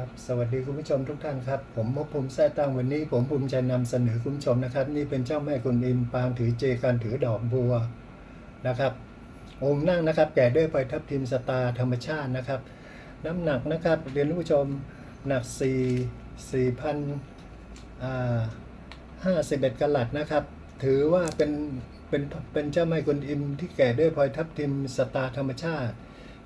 ครับสวัสดีคุณผู้ชมทุกท่านครับ ผมมกภูมิแท้ตั้งวันนี้ ผมภูมิใจนำเสนอคุณผู้ชมนะครับ นี่เป็นเจ้าแม่กุนอิมปางถือเจกันถือดอกบัวนะครับองค์นั่งนะครับแก่ด้วยพลอยทับทิมสตาธรรมชาตินะครับ น้ำหนักนะครับเรียนคุณผู้ชมหนัก 4 4พันห้าสิบเอ็ดกลัดนะครับ ถือว่าเป็นเป็นเป็นเจ้าแม่กุนอิมที่แก่ด้วยพลอยทับทิมสตาธรรมชาติ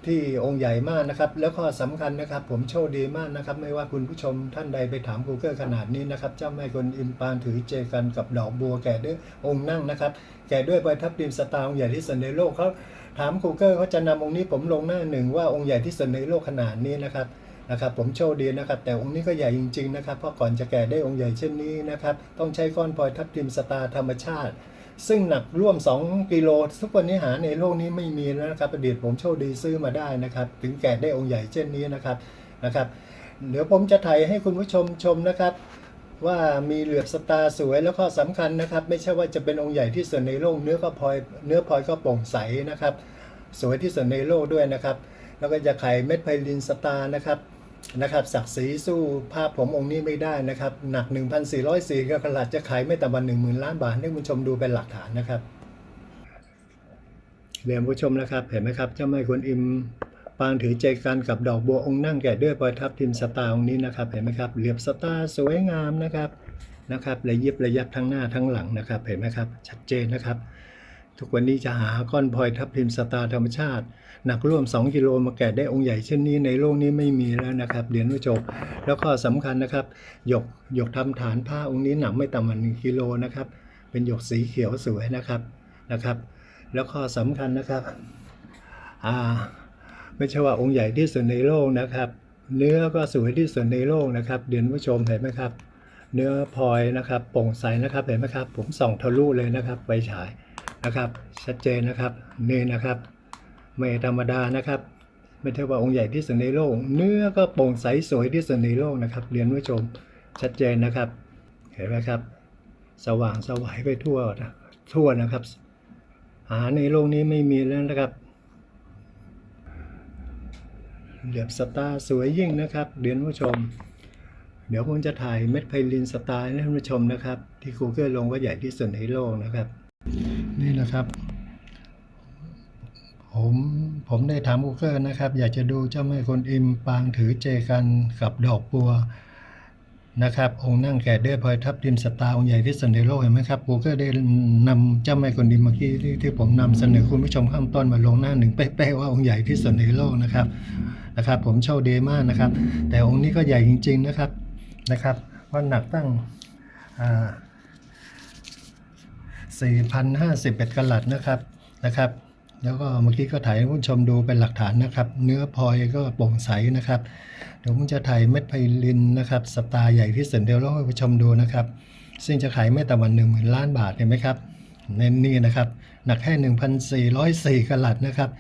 ที่องค์ใหญ่มากนะครับ แล้วข้อสำคัญนะครับ ผมโชคดีมากนะครับ ไม่ว่าคุณผู้ชมท่านใดไปถาม Google ขนาดนี้นะครับ เจ้าแม่กวนอิมปางถือเจกันกับดอกบัวแก่ด้วยองค์นั่งนะครับ แก่ด้วยใบทับทิมสตาร์องค์ใหญ่ที่สุดในโลกเขาถาม Google เขาจะนำองค์นี้ผมลงหน้าหนึ่งว่าองค์ใหญ่ที่สุดในโลกขนาดนี้นะครับนะครับผมโชคดีนะครับ แต่องค์นี้ก็ใหญ่จริง ๆ นะครับ เพราะก่อนจะแก่ได้องค์ใหญ่เช่นนี้นะครับ ต้องใช้ก้อนพลอยทับทิมสตาร์ธรรมชาติ ซึ่งหนักร่วม 2 กิโลทุกวันนี้หาในโลกนี้ไม่มีแล้วนะครับประเดี๋ยวผมโชคดีซื้อมาได้นะครับ ถึงแก่ได้องค์ใหญ่เช่นนี้นะครับนะครับ เดี๋ยวผมจะถ่ายให้คุณผู้ชมชมนะครับ ว่ามีเหลือบสตาร์สวยแล้วก็สำคัญนะครับ ไม่ใช่ว่าจะเป็นองค์ใหญ่ที่สุดในโลกเนื้อก็พลอยเนื้อพลอยก็โปร่งใสนะครับ สวยที่สุดในโลกด้วยนะครับ แล้วก็จะไข่เม็ดไพลินสตาร์นะครับ นะครับศักดิ์ศรีสู้ภาพผมองค์นี้ไม่ได้นะครับ หนัก 1,404กะลัดจะขายไม่ต่ำกว่า10,000 ล้านบาทให้คุณชมดูเป็นหลักฐานนะครับเรียนผู้ชมนะครับเห็นไหมครับเจ้าแม่กวนอิมปางถือใจกันกับดอกบัวองค์นั่งแก่ด้วยปลอยทับทิมสตาร์องค์นี้นะครับเห็นไหมครับเหลียบสตาร์สวยงามนะครับนะครับระยิบระยับทั้งหน้าทั้งหลังนะครับเห็นไหมครับชัดเจนนะครับ ทุกวันนี้จะหาก้อนพลอยทับทิมสตาร์ธรรมชาติ หนักร่วม 2 กิโลมาแก่ได้องค์ใหญ่เช่นนี้ในโลกนี้ไม่มีแล้วนะครับเรียนผู้ชมแล้วก็สำคัญนะครับหยกหยกทำฐานผ้าองค์นี้หนักไม่ต่ำกว่า1กิโลนะครับ เป็นหยกสีเขียวสวยนะครับนะครับ แล้วข้อสำคัญนะครับอ่าไม่ใช่ว่าองค์ใหญ่ที่สุดในโลกนะครับ เนื้อก็สวยที่สุดในโลกนะครับเดียวผู้ชมเห็นไหมครับ เนื้อพลอยนะครับโปร่งใสนะครับเห็นไหมครับ ผมส่องทะลุเลยนะครับไฟฉาย นะครับ ชัดเจนนะครับนี่นะครับ ไม่ธรรมดานะครับ ไม่ใช่ว่าองค์ใหญ่ที่สุดในโลก เนื้อก็โปร่งใสสวยที่สุดในโลกนะครับ เรียนผู้ชมชัดเจนนะครับ เห็นไหมครับ สว่างสวายไปทั่วนะทั่วนะครับ หาในโลกนี้ไม่มีแล้วนะครับเหลือบสตาร์สวยยิ่งนะครับเรียนผู้ชม เดี๋ยวผมจะถ่ายเม็ดไพลินสตาร์ให้ท่านผู้ชมนะครับ ที่ Google ลงว่าใหญ่ที่สุดในโลกนะครับ นี่นะครับ ผมผมได้ถาม Google นะครับ อยากจะดูเจ้าแม่คนอิมปางถือเจกันกับดอกบัวนะครับ องค์นั่งแก่ด้วยพลอยทับทิมสตาร์องค์ใหญ่ที่สุดในโลกเห็นไหมครับกูก็ได้นำเจ้าแม่กวนอิมเมื่อกี้ที่ที่ผมนำเสนอคุณผู้ชมข้างต้นมาลงหน้าหนึ่งเป๊ะๆว่าองค์ใหญ่ที่สุดในโลกนะครับนะครับ ผมโชคดีมากนะครับ แต่องค์นี้ก็ใหญ่จริง ๆนะครับนะครับว่าหนักตั้งอ่า 4,051กะลัดนะครับนะครับ แล้วก็เมื่อกี้ก็ถ่ายให้ผู้ชมดูเป็นหลักฐานนะครับ เนื้อพลอยก็โปร่งใสนะครับ เดี๋ยวผมจะถ่ายเม็ดไพลินนะครับสตาร์ใหญ่ที่สุดเดียวเราให้ผู้ชมดูนะครับ ซึ่งจะขายไม่ต่ำกว่าหนึ่งหมื่นล้านบาทเห็นไหมครับในนี่นะครับ หนักแค่หนึ่งพันสี่ร้อยสี่กะลัดนะครับ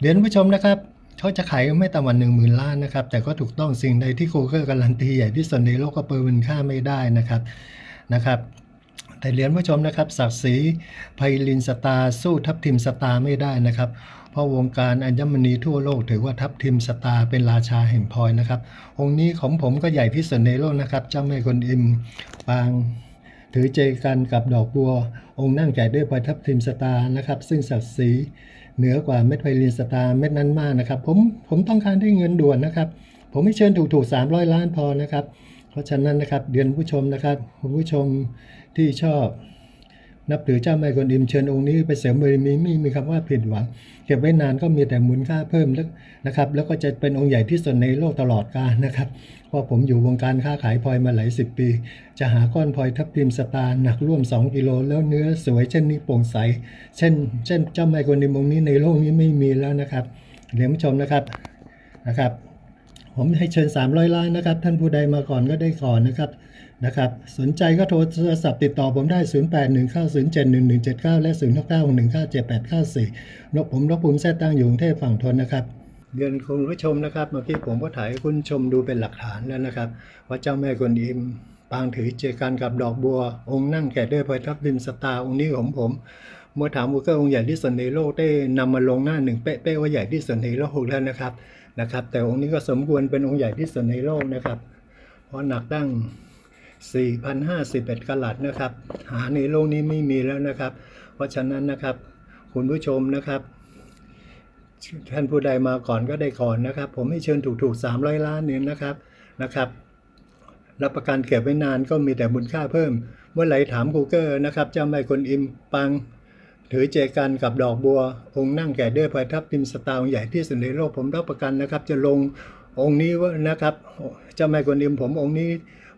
เรียนผู้ชมนะครับเขาจะขายไม่ต่ำกว่าหนึ่งหมื่นล้านนะครับ แต่ก็ถูกต้องสิ่งใดที่ Google การันตีใหญ่ที่สุดในโลกก็เปิดมันค่าไม่ได้นะครับนะครับ แต่เรียนผู้ชมนะครับศักดิ์ศรีไพลินสตาสู้ทัพทิมสตาไม่ได้นะครับ เพราะวงการอัญมณีทั่วโลกถือว่าทัพทิมสตาเป็นราชาแห่งพลอยนะครับ องค์นี้ของผมก็ใหญ่ที่สุดในโลกนะครับ เจ้าแม่กวนอิมปางถือเจกันกับดอกบัว องค์นั่งแก่ด้วยพลอยทับทิมสตานะครับ ซึ่งศักดิ์ศรีเหนือกว่าเม็ดไพลินสตาเม็ดนั้นมากนะครับ ผมผมต้องการได้เงินด่วนนะครับ ผมไม่เชิญถูกถูกสามร้อยล้านพอนะครับ ราะฉะนั้นนะครับเดือนผู้ชมนะครับคุณผู้ชมที่ชอบ นับถือเจ้าแม่กวนอิมเชิญองค์นี้ไปเสริมบารมีไม่มีคำว่าผิดหวัง เก็บไว้นานก็มีแต่มูลค่าเพิ่มแล้วนะครับ แล้วก็จะเป็นองค์ใหญ่ที่สุดในโลกตลอดกาลนะครับเพราะผมอยู่วงการค้าขายพลอยมาหลายสิบปี จะหาก้อนพลอยทับทิมสตาร์หนักร่วม 2 กิโลแล้วเนื้อสวยเช่นนี้โปร่งใส เช่น เช่นเจ้าแม่กวนอิมองค์นี้ในโลกนี้ไม่มีแล้วนะครับเดี๋ยวผู้ชมนะครับนะครับ ผมให้เชิญ 300 ล้านนะครับ ท่านผู้ใดมาก่อนก็ได้ก่อนนะครับนะครับ สนใจก็โทรศัพท์ติดต่อผมได้ 0819071179 และ 0919978894นกผมนกภูมิแท้ตั้งอยู่กรุงเทพฝั่งทนนะครับเรียนคุณผู้ชมนะครับเมื่อกี้ผมก็ถ่ายคุณชมดูเป็นหลักฐานแล้วนะครับ ว่าเจ้าแม่กวนอิมปางถือเจกันกับดอกบัว องค์นั่งแก่ด้วยพลอยทับทิมสตาองค์นี้ของผมเมื่อถามว่าก็องค์ใหญ่ที่สุดในโลกได้นำมาลงหน้าหนึ่งเป๊ะๆว่าใหญ่ที่สุดในโลกแล้วนะครับ นะครับ แต่องค์นี้ก็สมควรเป็นองค์ใหญ่ที่สุดในโลกนะครับเพราะหนักตั้ง 4,051กะลัดนะครับ หาในโลกนี้ไม่มีแล้วนะครับ เพราะฉะนั้นนะครับ คุณผู้ชมนะครับ ท่านผู้ใดมาก่อนก็ได้ก่อนนะครับ ผมให้เชิญถูกๆ 300 ล้านเนี่ยนะครับนะครับรับประกันเก็บไว้นานก็มีแต่บุญค่าเพิ่ม เมื่อไหร่ถามกูเกอร์นะครับเจ้าแม่คนอิมปัง ถือเจกันกับดอกบัว องค์นั่งแก่ด้วยพระทับทิมสตาองค์ใหญ่ที่สุดในโลกผมรับประกันนะครับ จะลงองค์นี้ว่านะครับเจ้าแม่กวนอิมผมองค์นี้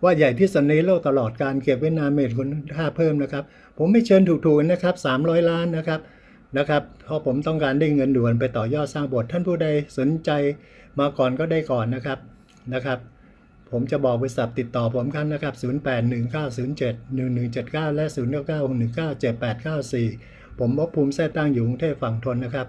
ว่าใหญ่ที่สุดในโลกตลอดการเก็บไว้นานเมตคุณค่าเพิ่มนะครับ ผมไม่เชิญถูกๆนะครับ 300 ล้านนะครับนะครับเพราะผมต้องการได้เงินด่วนไปต่อยอดสร้างบสถ์ท่านผู้ใดสนใจมาก่อนก็ได้ก่อนนะครับนะครับ ผมจะบอกบริษัทติดต่อผมกันนะครับ 0819071179 และ 0996197894 ผมบภูมิแท้ตั้งอยู่กรุงเทพฝั่งทนนะครับ